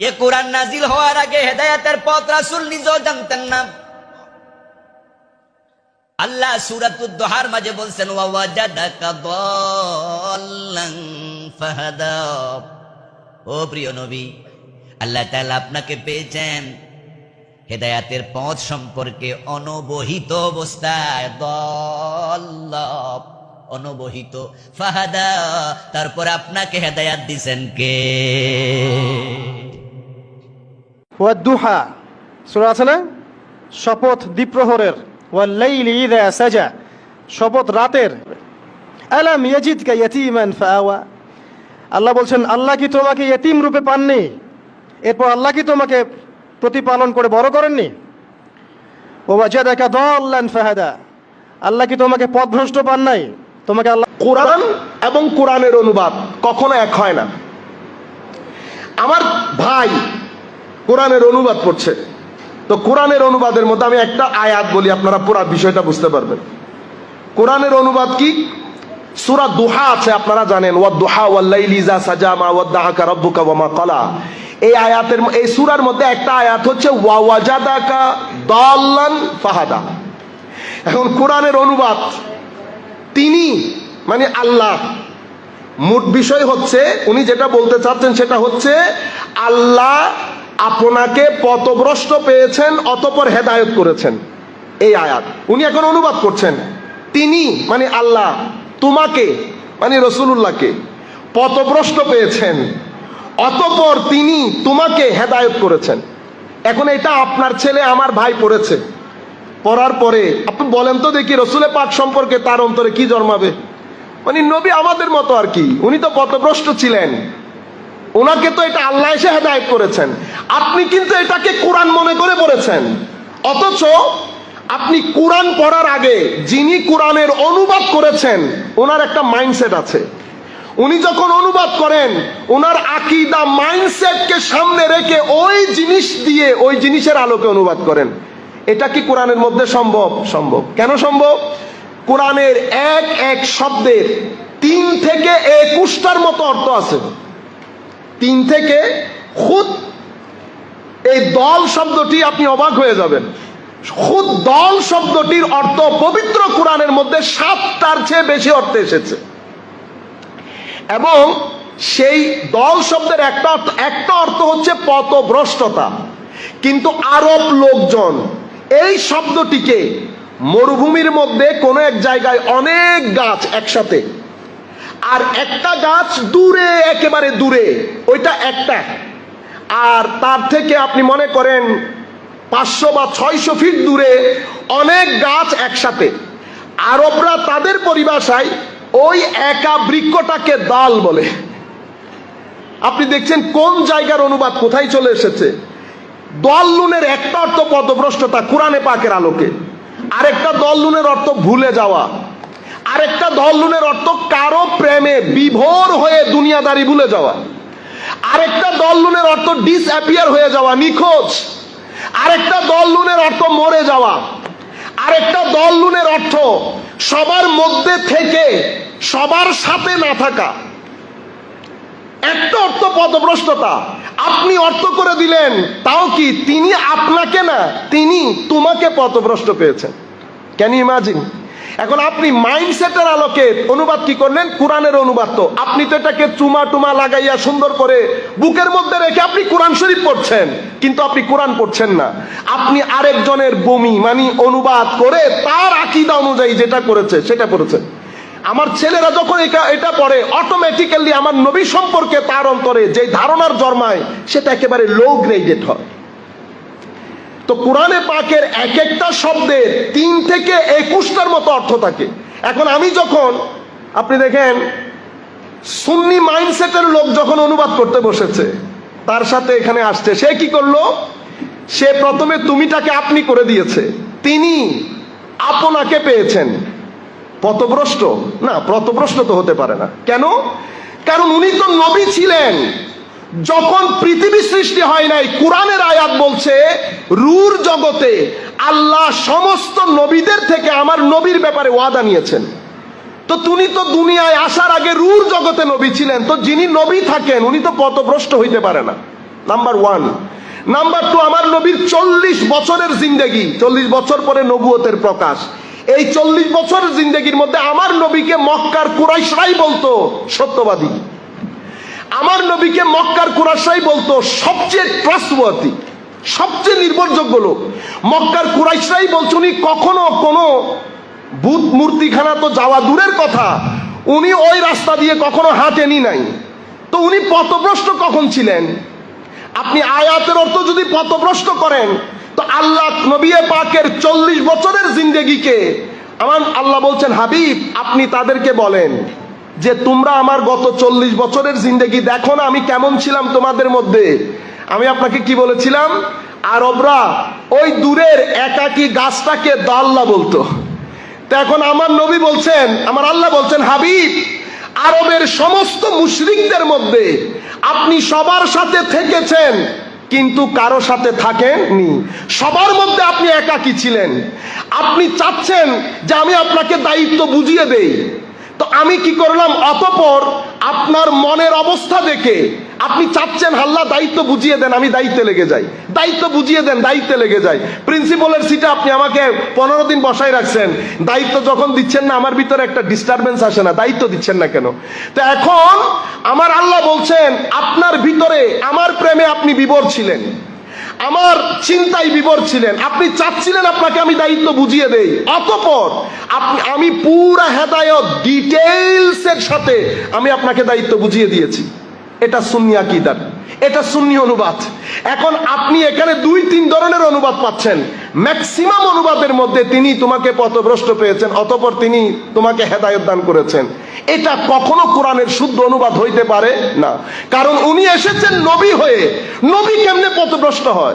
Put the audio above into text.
এ কোরআন নাজিল হওয়ার আগে হেদায়াতের পথ রাসুল নিজেও জানতেন না। আল্লাহ সূরাতুদ দোহার মাঝে বলছেন ও প্রিয় নবী, আল্লাহ তাআলা আপনাকে পেয়েছেন হেদায়াতের পথ সম্পর্কে অনবহিত অবস্থায়। দল্লাভ অনবহিত। ফাহাদা, তারপর আপনাকে হেদায়াত দিছেন কে? ওয়াদ্দুহা সূরা আছে না? শপথ দ্বীপ্রহরের ওয়াল্লাইলি ইযা সাজা, শপথ রাতের। আলাম ইয়াজিদকা ইয়াতীমান ফাআওয়া। আল্লাহ বলছেন, আল্লাহ কি তোমাকে ইয়েতিম রূপে পাননি? এরপর আল্লাহ কি তোমাকে প্রতিপালন করে বড় করেননি? ও ওয়াজাদাকা দাল্লান ফাহাদা। আল্লাহ কি তোমাকে পথভ্রষ্ট পান নাই? তোমাকে আল্লাহ কোরআন এবং কোরআনের অনুবাদ কখনো এক হয় না। আমার ভাই কোরআনের অনুবাদ পড়ছে। তো কোরআনের অনুবাদের মধ্যে আমি একটা আয়াত বলি, আপনারা পুরো বিষয়টা বুঝতে পারবেন। কোরআনের অনুবাদ কি? সুরা দুহা আছে, আপনারা জানেন, ওয়া দুহা ওয়াল্লাইলি ইযা সাজা মা ওয়াদ্দাআকা রাব্বুকা ওয়া মা ক্বালা। এই আয়াতের এই সূরার মধ্যে একটা আয়াত হচ্ছে, ওয়া ওয়াজাদাকা দাল্লান ফাহাদা। এখন কোরআনের অনুবাদ, তিনি মানে আল্লাহ, মোট বিষয় হচ্ছে, উনি যেটা বলতে চাচ্ছেন সেটা হচ্ছে, আল্লাহ আপনাকে পথভ্রষ্ট পেয়েছেন, অতপর হেদায়ত করেছেন। এই আয়াত। উনি এখন অনুবাদ করছেন। তিনি মানে আল্লাহ, তোমাকে মানে রসুলুল্লাহকে পথভ্রষ্ট পেয়েছেন। অতপর তিনি তোমাকে হেদায়ত করেছেন। এখন এটা আপনার ছেলে, আমার ভাই পড়েছে। পড়ার পরে, আপনি বলেন তো দেখি রসুলের পাক সম্পর্কে তার অন্তরে কি জন্মাবে? মানে নবী আমাদের মতো আর কি। উনি তো পথভ্রষ্ট ছিলেন। ওনাকে তো এটা আল্লাহ এসে হেদায়ত করেছেন। আপনি কিন্তু এটাকে কোরআন মনে করে পড়েছেন অথচ আপনি কোরআন পড়ার আগে যিনি কোরআনের অনুবাদ করেছেন, ওনার একটা মাইন্ডসেট আছে। উনি যখন অনুবাদ করেন, ওনার আকিদা, মাইন্ডসেটকে সামনে রেখে ওই জিনিস দিয়ে ওই জিনিসের আলোকে অনুবাদ করেন। এটা কি কোরআনের মধ্যে সম্ভব? সম্ভব। কেন সম্ভব? কোরআনের এক এক শব্দের তিন থেকে একুশটার মতো অর্থ আছে। তিন থেকে খুদ, এই দল শব্দটি আপনি অবাক হয়ে যাবেন। খুদ দল শব্দটির অর্থ পবিত্র কোরআনের মধ্যে সাতটার চেয়ে বেশি অর্থে এসেছে। এবং সেই দল শব্দের একটা অর্থ একটা অর্থ হচ্ছে পথভ্রষ্টতা। কিন্তু আরব লোকজন এই শব্দটিকে মরুভূমির মধ্যে কোনো এক জায়গায় অনেক গাছ একসাথে আর একটা গাছ দূরে, একেবারে দূরে, ওইটা একটা। আর তার থেকে আপনি মনে করেন পাঁচশো বা ছয়শো ফিট দূরে অনেক গাছ একসাথে। আরবরা তাদের পরিভাষায় ওই একা বৃক্ষটাকে দাল বলে। আপনি দেখছেন কোন জায়গার অনুবাদ কোথায় চলে এসেছে? দল্লুনের একটা অর্থ পদভ্রষ্টতা কোরআনে পাকের আলোকে। আরেকটা দল্লুনের অর্থ ভুলে যাওয়া। আরেকটা দল্লুনের অর্থ কারও প্রেমে বিভোর হয়ে দুনিয়াদারি ভুলে যাওয়া। আরেকটা দল্লুনের অর্থ ডিসঅ্যাপিয়ার হয়ে যাওয়া, নিখোঁজ। আরেকটা দল্লুনের অর্থ মরে যাওয়া। আরেকটা দল্লুনের অর্থ সবার মধ্যে থেকে সবার সাথে না থাকা। একটা অর্থ পদভ্রষ্টতা। আপনি অর্থ করে দিলেন, তাও কি তিনি আপনাকে না, তিনি তোমাকে পথভ্রষ্ট পেয়েছেন? ক্যান ইমাজিন এখন আপনি মাইন্ডসেটের আলোকে অনুবাদ কি করলেন? কোরআনের অনুবাদ তো। আপনি তো এটাকে চুমা টুমা লাগাইয়া সুন্দর করে বুকের মধ্যে রেখে আপনি কোরআন শরীফ পড়ছেন, কিন্তু আপনি কোরআন পড়ছেন না। আপনি আরেকজনের বমি মানে অনুবাদ করে তার আকিদা অনুযায়ী যেটা করেছে, সেটা করেছেন আমার ছেলেরা যখন এটা এটা পড়ে অটোমেটিক্যালি আমার নবী সম্পর্কে তার অন্তরে যে ধারণার জন্মায়, সেটা একেবারে লো গ্রেডেড হয়। তো কোরআনে পাকের এক একটা শব্দের তিন থেকে একুশটার মতো অর্থ থাকে। এখন আমি যখন, আপনি দেখেন, সুন্নি মাইন্ডসেটের লোক যখন অনুবাদ করতে বসেছে, তার সাথে এখানে আসছে, সে কি করল? সে প্রথমে তুমিটাকে আপনি করে দিয়েছে, তিনি আপনাকে পেয়েছেন। পথভ্রষ্ট? না, পথভ্রষ্ট তো হতে পারে না। কেন? কারণ উনি তো নবী ছিলেন। যখন পৃথিবী সৃষ্টি হয় নাই, কোরআনের আয়াত বলছে, রুর জগতে আল্লাহ সমস্ত নবীদের থেকে আমার নবীর ব্যাপারে ওয়াদা নিয়েছেন। তো তুমি তো দুনিয়ায় আসার আগে রুর জগতে নবী ছিলেন, তো যিনি নবী থাকেন, উনি তো পথভ্রষ্ট হইতে পারে না। নাম্বার ওয়ান নাম্বার টু আমার নবীর চল্লিশ বছরের জিন্দেগি, চল্লিশ বছর পরে নবুয়তের প্রকাশ। এই চল্লিশ বছরের জিন্দেগির মধ্যে আমার নবীকে মক্কার কুরাইশরাই বলতো সত্যবাদী। আমার নবীকে মক্কার কুরাইশরাই বলতো, সবচেয়ে ট্রাস্টওয়ার্থী সবচেয়ে নির্ভরযোগ্য লোক। মক্কার কুরাইশরাই বলছে, উনি কখনো কোনো ভূত মূর্তিখানা তো যাওয়া দূরের কথা। উনি ওই রাস্তা দিয়ে কখনো হাঁটেনি নাই। তো উনি পথভ্রষ্ট কখন ছিলেন? আপনি আয়াতের অর্থ যদি পথভ্রষ্ট করেন, তো আল্লাহ নবী পাকের চল্লিশ বছরের জিন্দেগিকে, আমার আল্লাহ বলছেন, হাবিব, আপনি তাদেরকে বলেন যে তোমরা আমার গত চল্লিশ বছরের জিন্দেগি দেখো না, আমি কেমন ছিলাম তোমাদের মধ্যে? আমি আপনাকে কি বলেছিলাম? আরবরা ওই দূরের একাকী গাছটাকে দাল্লা বলতো। তো এখন আমার নবী বলছেন, আমার আল্লাহ বলছেন, হাবিব, আরবের সমস্ত মুশরিকদের মধ্যে আপনি সবার সাথে থেকেছেন, কিন্তু কারও সাথে থাকেননি। সবার মধ্যে আপনি একাকী ছিলেন। আপনি চাচ্ছেন যে আমি আপনাকে দায়িত্ব বুঝিয়ে দেই। তো আমি কি করলাম? অতপর আপনার মনের অবস্থা দেখে আপনি চাচ্ছেন হাল্লা দায়িত্ব বুঝিয়ে দেন, আমি দায়িত্বে লেগে যাই। দায়িত্ব বুঝিয়ে দেন, দায়িত্বে লেগে যাই। প্রিন্সিপালের সিটে আপনি আমাকে পনেরো দিন বসাই রাখছেন। দায়িত্ব যখন দিচ্ছেন না, আমার ভিতরে একটা ডিস্টারবেন্স আসে না। দায়িত্ব দিচ্ছেন না কেন? তো এখন আমার আল্লাহ বলছেন, আপনার ভিতরে, আমার প্রেমে আপনি বিবর ছিলেন। আমার চিন্তায় বিবর ছিলেন। আপনি চাচ্ছিলেন আপনাকে আমি দায়িত্ব বুঝিয়ে দেই। অতপর আপনি আমি পুরা হেদায়ত ডিটেইলস এর সাথে আমি আপনাকে দায়িত্ব বুঝিয়ে দিয়েছি। এটা সুন্নি আকিদার। এটা সুন্নি অনুবাদ। এখন আপনি এখানে দুই তিন ধরনের অনুবাদ পাচ্ছেন। ম্যাক্সিমাম অনুবাদের মধ্যে তিনি তোমাকে পথভ্রষ্ট পেয়েছেন, অতপর তিনি তোমাকে হেদায়ত দান করেছেন। এটা কখনো কোরআনের শুদ্ধ অনুবাদ হইতে পারে না। কারণ উনি এসেছেন নবী হয়ে। নবী কেমনে পথভ্রষ্ট হয়?